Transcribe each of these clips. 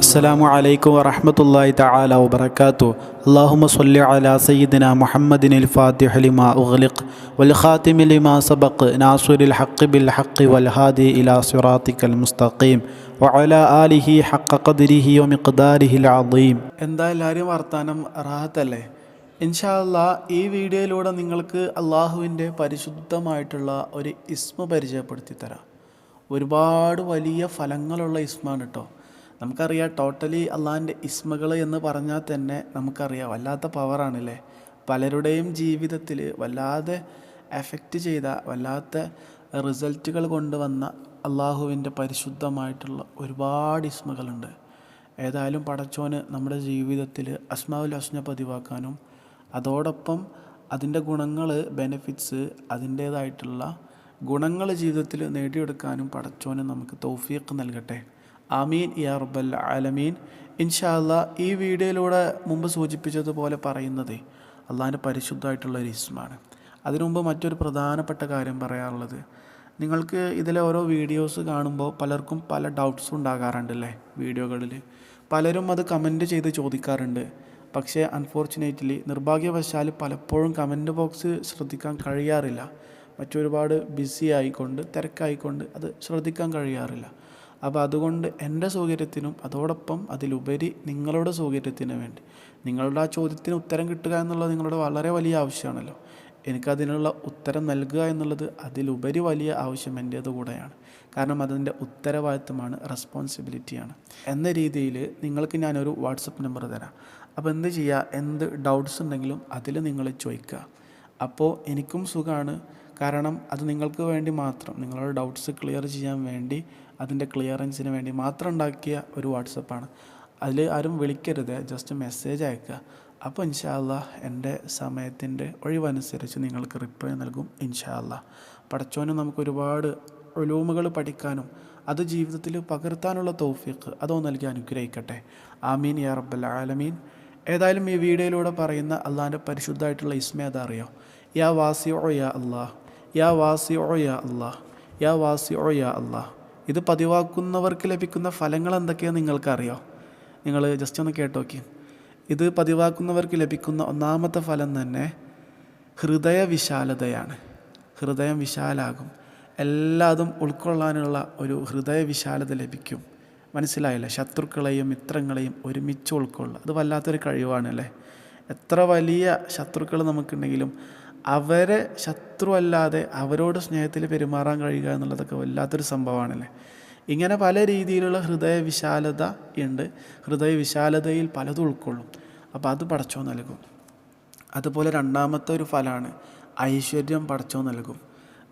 അസ്സാം വലൈക്കും വറഹമത്തല്ലാ തആല വബർക്കാത്തു അള്ളാഹുമ സല്ലി അലാ സയ്യിദിന മുഹമ്മദിൻ അൽ ഫാത്തിഹലിമ ലിമാ ഉഗ്ലിഖ് വൽ ഖാതിമി ലിമാ സബഖ് നാസുരിൽ ഹഖ് ബിൽ ഹഖ് വൽ ഹാദി ഇലാ മുസ്തഖീം വഅല ആലിഹി ഹക്കദിരിഹി ഖദ്രിഹി വമിഖ്ദാരിഹി അൽ അദീം. എന്താ എല്ലാവരും വർത്താനം റാഹത്തല്ലേ? ഇൻഷാല്ല ഈ വീഡിയോയിലൂടെ നിങ്ങൾക്ക് അള്ളാഹുവിന്റെ പരിശുദ്ധമായിട്ടുള്ള ഒരു ഇസ്മ പരിചയപ്പെടുത്തി തരാം ഒരുപാട് വലിയ ഫലങ്ങളുള്ള ഇസ്മാണ് കേട്ടോ നമുക്കറിയാം ടോട്ടലി അള്ളാഹിന്റെ ഇസ്മകൾ എന്ന് പറഞ്ഞാൽ തന്നെ നമുക്കറിയാം വല്ലാത്ത പവറാണല്ലേ പലരുടെയും ജീവിതത്തിൽ വല്ലാതെ എഫക്റ്റ് ചെയ്ത വല്ലാത്ത റിസൾട്ടുകൾ കൊണ്ടുവന്ന അള്ളാഹുവിന്റെ പരിശുദ്ധമായിട്ടുള്ള ഒരുപാട് ഇസ്മകളുണ്ട്. ഏതായാലും പടച്ചോന് നമ്മുടെ ജീവിതത്തിൽ അസ്മാവുൽ ഹസ്ന പതിവാക്കാനും അതോടൊപ്പം അതിന്റെ ഗുണങ്ങൾ ബെനിഫിറ്റ്സ് അതിന്റേതായിട്ടുള്ള ഗുണങ്ങൾ ജീവിതത്തിൽ നേടിയെടുക്കാനും പടച്ചോനെ നമുക്ക് തൗഫീഖ് നൽകട്ടെ. ആമീൻ യാ റബ്ബൽ ആലമീൻ. ഇൻഷാല്ല ഈ വീഡിയോയിലൂടെ മുമ്പ് സൂചിപ്പിച്ചതുപോലെ പറയുന്നത് അള്ളാഹിന്റെ പരിശുദ്ധമായിട്ടുള്ള ഒരു ഇസ്മാണ്. അതിനുമുമ്പ് മറ്റൊരു പ്രധാനപ്പെട്ട കാര്യം പറയാറുള്ളത് നിങ്ങൾക്ക് ഇതിലെ ഓരോ വീഡിയോസ് കാണുമ്പോൾ പലർക്കും പല ഡൗട്ട്സും ഉണ്ടാകാറുണ്ടല്ലേ വീഡിയോകളിൽ? പലരും അത് കമന്റ് ചെയ്ത് ചോദിക്കാറുണ്ട്. പക്ഷേ അൺഫോർച്ചുനേറ്റ്ലി നിർഭാഗ്യവശാൽ പലപ്പോഴും കമന്റ് ബോക്സ് ശ്രദ്ധിക്കാൻ കഴിയാറില്ല. മറ്റൊരുപാട് ബിസി ആയിക്കൊണ്ട് തിരക്കായിക്കൊണ്ട് അത് ശ്രദ്ധിക്കാൻ കഴിയാറില്ല. അപ്പോൾ അതുകൊണ്ട് എന്റെ സൗകര്യത്തിനും അതോടൊപ്പം അതിലുപരി നിങ്ങളുടെ സൗകര്യത്തിന് വേണ്ടി. നിങ്ങളുടെ ആ ചോദ്യത്തിന് ഉത്തരം കിട്ടുക എന്നുള്ളത് നിങ്ങളുടെ വളരെ വലിയ ആവശ്യമാണല്ലോ. എനിക്കതിനുള്ള ഉത്തരം നൽകുക എന്നുള്ളത് അതിലുപരി വലിയ ആവശ്യം എന്റേത് കൂടെയാണ്. കാരണം അതിന്റെ ഉത്തരവാദിത്തമാണ് റെസ്പോൺസിബിലിറ്റിയാണ് എന്ന രീതിയിൽ നിങ്ങൾക്ക് ഞാനൊരു വാട്സപ്പ് നമ്പർ തരാം. അപ്പോൾ എന്ത് ചെയ്യുക? എന്ത് ഡൗട്ട്സ് ഉണ്ടെങ്കിലും അതിൽ നിങ്ങൾ ചോദിക്കുക. അപ്പോൾ എനിക്കും സുഖമാണ്. കാരണം അത് നിങ്ങൾക്ക് വേണ്ടി മാത്രം നിങ്ങളുടെ ഡൗട്ട്സ് ക്ലിയർ ചെയ്യാൻ വേണ്ടി അതിന്റെ ക്ലിയറൻസിന് വേണ്ടി മാത്രം ഉണ്ടാക്കിയ ഒരു വാട്സപ്പാണ് അതിൽ ആരും വിളിക്കരുത് ജസ്റ്റ് മെസ്സേജ് അയക്കുക. അപ്പോൾ ഇൻഷാല്ല എന്റെ സമയത്തിന്റെ ഒഴിവനുസരിച്ച് നിങ്ങൾക്ക് റിപ്ലൈ നൽകും ഇൻഷാല്ല പഠിച്ചോന് നമുക്ക് ഒരുപാട് ഒലൂമുകൾ പഠിക്കാനും അത് ജീവിതത്തിൽ പകർത്താനുള്ള തോഫിക്ക് അതോ നൽകി അനുഗ്രഹിക്കട്ടെ. ആമീൻ യാ റബ്ബൽ ആലമീൻ. ഏതായാലും ഈ വീഡിയോയിലൂടെ പറയുന്ന അള്ളാന്റെ പരിശുദ്ധമായിട്ടുള്ള ഇസ്മ അതറിയോ? യാ വാസിയോ യാ അള്ളാഹ് യാ വാസിയോ യാ അള്ളാഹ് യാ വാസിയോ യാ അള്ളാഹ് ഇത് പതിവാക്കുന്നവർക്ക് ലഭിക്കുന്ന ഫലങ്ങൾ എന്തൊക്കെയാണെന്ന് നിങ്ങൾക്കറിയോ? നിങ്ങൾ ജസ്റ്റ് ഒന്ന് കേട്ടോക്കി. ഇത് പതിവാക്കുന്നവർക്ക് ലഭിക്കുന്ന ഒന്നാമത്തെ ഫലം തന്നെ ഹൃദയ വിശാലതയാണ്. ഹൃദയം വിശാലാകും. എല്ലാതും ഉൾക്കൊള്ളാനുള്ള ഒരു ഹൃദയ വിശാലത ലഭിക്കും. മനസ്സിലായില്ലേ? ശത്രുക്കളെയും മിത്രങ്ങളെയും ഒരുമിച്ച് ഉൾക്കൊള്ളുക. അത് വല്ലാത്തൊരു കഴിവാണ് അല്ലേ? എത്ര വലിയ ശത്രുക്കൾ നമുക്കുണ്ടെങ്കിലും അവരെ ശത്രുവല്ലാതെ അവരോട് സ്നേഹത്തിൽ പെരുമാറാൻ കഴിയുക എന്നുള്ളതൊക്കെ വല്ലാത്തൊരു സംഭവമാണല്ലേ? ഇങ്ങനെ പല രീതിയിലുള്ള ഹൃദയ വിശാലത ഉണ്ട്. ഹൃദയ വിശാലതയിൽ പലതും ഉൾക്കൊള്ളും. അപ്പോൾ അത് പടച്ചോ നൽകും. അതുപോലെ രണ്ടാമത്തെ ഒരു ഫലമാണ് ഐശ്വര്യം പടച്ചോ നൽകും.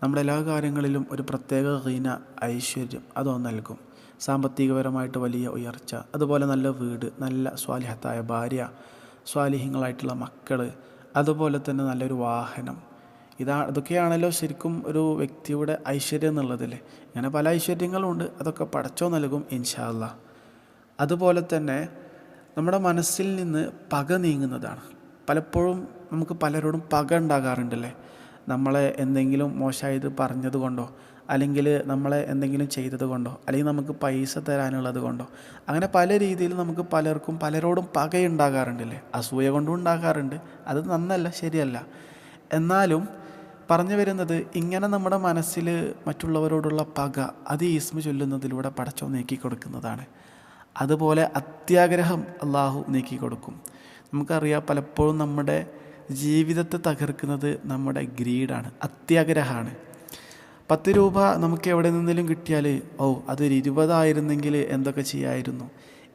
നമ്മുടെ എല്ലാ കാര്യങ്ങളിലും ഒരു പ്രത്യേക ഹീന ഐശ്വര്യം അതോ നൽകും. സാമ്പത്തികപരമായിട്ട് വലിയ ഉയർച്ച അതുപോലെ നല്ല വീട് നല്ല സ്വാലിഹത്തായ ഭാര്യ സ്വാലിഹ്യങ്ങളായിട്ടുള്ള മക്കൾ അതുപോലെ തന്നെ നല്ലൊരു വാഹനം. ഇതാ ഇതൊക്കെയാണല്ലോ ശരിക്കും ഒരു വ്യക്തിയുടെ ഐശ്വര്യം എന്നുള്ളതില്ലേ ഇങ്ങനെ പല ഐശ്വര്യങ്ങളുണ്ട്. അതൊക്കെ പടച്ചോ നൽകും ഇൻഷാല്ല അതുപോലെ തന്നെ നമ്മുടെ മനസ്സിൽ നിന്ന് പക നീങ്ങുന്നതാണ്. പലപ്പോഴും നമുക്ക് പലരോടും പക ഉണ്ടാകാറുണ്ടല്ലേ? നമ്മളെ എന്തെങ്കിലും മോശമായത് പറഞ്ഞത് കൊണ്ടോ അല്ലെങ്കിൽ നമ്മളെ എന്തെങ്കിലും ചെയ്തത് കൊണ്ടോ അല്ലെങ്കിൽ നമുക്ക് പൈസ തരാനുള്ളത് കൊണ്ടോ അങ്ങനെ പല രീതിയിൽ നമുക്ക് പലർക്കും പലരോടും പകയുണ്ടാകാറുണ്ടല്ലേ? അസൂയ കൊണ്ടും ഉണ്ടാകാറുണ്ട്. അത് നന്നല്ല ശരിയല്ല. എന്നാലും പറഞ്ഞു വരുന്നത് ഇങ്ങനെ നമ്മുടെ മനസ്സിൽ മറ്റുള്ളവരോടുള്ള പക അത് ഈസ്മ ചൊല്ലുന്നതിലൂടെ പടച്ചോ നീക്കി കൊടുക്കുന്നതാണ് അതുപോലെ അത്യാഗ്രഹം അള്ളാഹു നീക്കി കൊടുക്കും നമുക്കറിയാം പലപ്പോഴും നമ്മുടെ ജീവിതത്തെ തകർക്കുന്നത് നമ്മുടെ ഗ്രീഡാണ് അത്യാഗ്രഹമാണ്. പത്ത് രൂപ നമുക്ക് എവിടെ നിന്നെങ്കിലും കിട്ടിയാൽ ഓ അതൊരു ഇരുപതായിരുന്നെങ്കിൽ എന്തൊക്കെ ചെയ്യായിരുന്നു?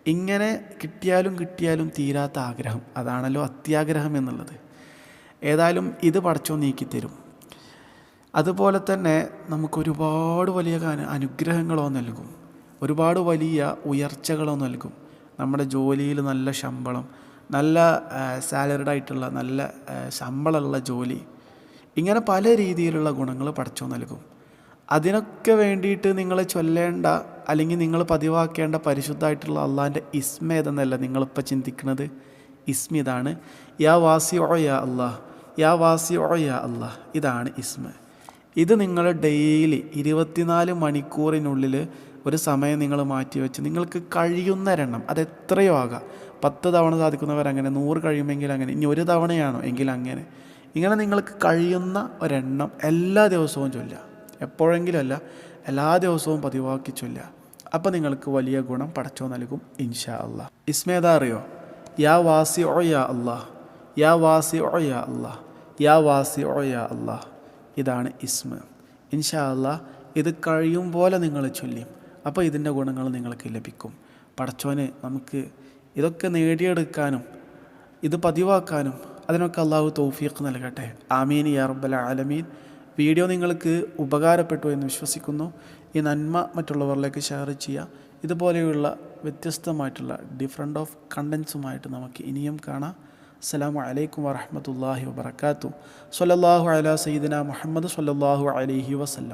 ഇങ്ങനെ കിട്ടിയാലും കിട്ടിയാലും തീരാത്ത ആഗ്രഹം. അതാണല്ലോ അത്യാഗ്രഹം എന്നുള്ളത്. ഏതായാലും ഇത് പടച്ചോ നീക്കിത്തരും. അതുപോലെ തന്നെ നമുക്കൊരുപാട് വലിയ അനുഗ്രഹങ്ങളോ നൽകും. ഒരുപാട് വലിയ ഉയർച്ചകളോ നൽകും. നമ്മുടെ ജോലിയിൽ നല്ല ശമ്പളം നല്ല സാലറിഡ് ആയിട്ടുള്ള നല്ല ശമ്പളമുള്ള ജോലി. ഇങ്ങനെ പല രീതിയിലുള്ള ഗുണങ്ങൾ പടച്ചോ നൽകും. അതിനൊക്കെ വേണ്ടിയിട്ട് നിങ്ങൾ ചൊല്ലേണ്ട അല്ലെങ്കിൽ നിങ്ങൾ പതിവാക്കേണ്ട പരിശുദ്ധമായിട്ടുള്ള അള്ളാഹിന്റെ ഇസ്മ ഏതെന്നല്ല നിങ്ങളിപ്പോൾ ചിന്തിക്കുന്നത്? ഇസ്മ ഇതാണ്. യാ വാസി ഓ യാ അള്ളാഹ്. യാ വാസി ഓ യാ അള്ളാഹ്. ഇതാണ് ഇസ്മ. ഇത് നിങ്ങൾ ഡെയിലി ഇരുപത്തിനാല് മണിക്കൂറിനുള്ളിൽ ഒരു സമയം നിങ്ങൾ മാറ്റിവെച്ച് നിങ്ങൾക്ക് കഴിയുന്ന ഒരെണ്ണം അത് ആകാം. പത്ത് തവണ സാധിക്കുന്നവർ അങ്ങനെ നൂറ് കഴിയുമെങ്കിൽ അങ്ങനെ ഇനി ഒരു തവണയാണോ? എങ്കിൽ അങ്ങനെ. ഇങ്ങനെ നിങ്ങൾക്ക് കഴിയുന്ന ഒരെണ്ണം എല്ലാ ദിവസവും ചൊല്ലുക. എപ്പോഴെങ്കിലും അല്ല എല്ലാ ദിവസവും പതിവാക്കി ചൊല്ലുക. അപ്പോൾ നിങ്ങൾക്ക് വലിയ ഗുണം പടച്ചോ നൽകും ഇൻഷാ അല്ലാ ഇസ്മേതാ അറിയോ? യാ വാസി ഒ യാ അള്ളാഹ് യാ വാസി ഒ യാ അള്ളാഹ് യാ വാസി ഒ യാ അള്ളാഹ് ഇതാണ് ഇസ്മ. ഇൻഷാ അള്ളാഹ് ഇത് കഴിയും പോലെ നിങ്ങൾ ചൊല്ലിയും അപ്പോൾ ഇതിന്റെ ഗുണങ്ങൾ നിങ്ങൾക്ക് ലഭിക്കും. പടച്ചോന് നമുക്ക് ഇതൊക്കെ നേടിയെടുക്കാനും ഇത് പതിവാക്കാനും അതിനൊക്കെ അള്ളാഹു തൗഫീഖ് നൽകട്ടെ. ആമീൻ യാ റബ്ബൽ ആലമീൻ. വീഡിയോ നിങ്ങൾക്ക് ഉപകാരപ്പെട്ടു എന്ന് വിശ്വസിക്കുന്നു. ഈ നന്മ മറ്റുള്ളവരിലേക്ക് ഷെയർ ചെയ്യുക. ഇതുപോലെയുള്ള വ്യത്യസ്തമായിട്ടുള്ള ഡിഫറെന്റ് ഓഫ് കണ്ടൻസുമായിട്ട് നമുക്ക് ഇനിയും കാണാം. അസ്സലാമു അലൈക്കും വറഹമത്തല്ലാഹി വബർക്കാത്തു സല്ലല്ലാഹു അലാ സയ്യിദിന മുഹമ്മദ് സല്ലല്ലാഹു അലഹി വസല്ലം.